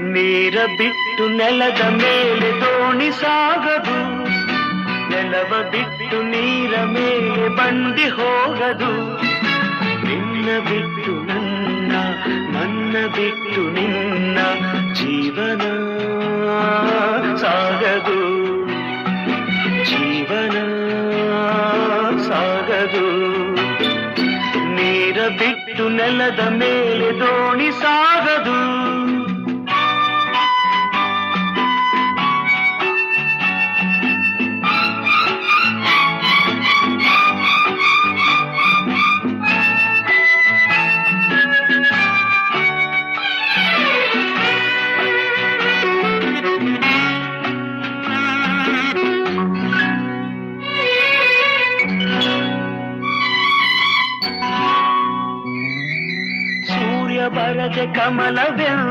ನೀರ ಬಿಟ್ಟು ನೆಲದ ಮೇಲೆ ದೋಣಿ ಸಾಗದು. ನೆಲವ ಬಿಟ್ಟು ನೀರ ಮೇಲೆ ಬಂಡಿ ಹೋಗದು. ನಿನ್ನ ಬಿಟ್ಟು ನನ್ನ ನನ್ನ ಬಿಟ್ಟು ನಿನ್ನ ಜೀವನ ಸಾಗದು. ಜೀವನ ಸಾಗದು. ನೀರ ಬಿಟ್ಟು ನೆಲದ ಮೇಲೆ ದೋಣಿ ಸಾಗದು. ಬರದೆ ಕಮಲವೆಂದು